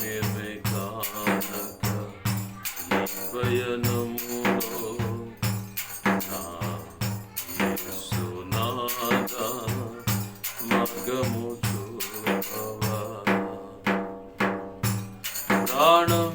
నివి కానక లభయనములో నా ప్రాణం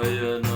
哎呀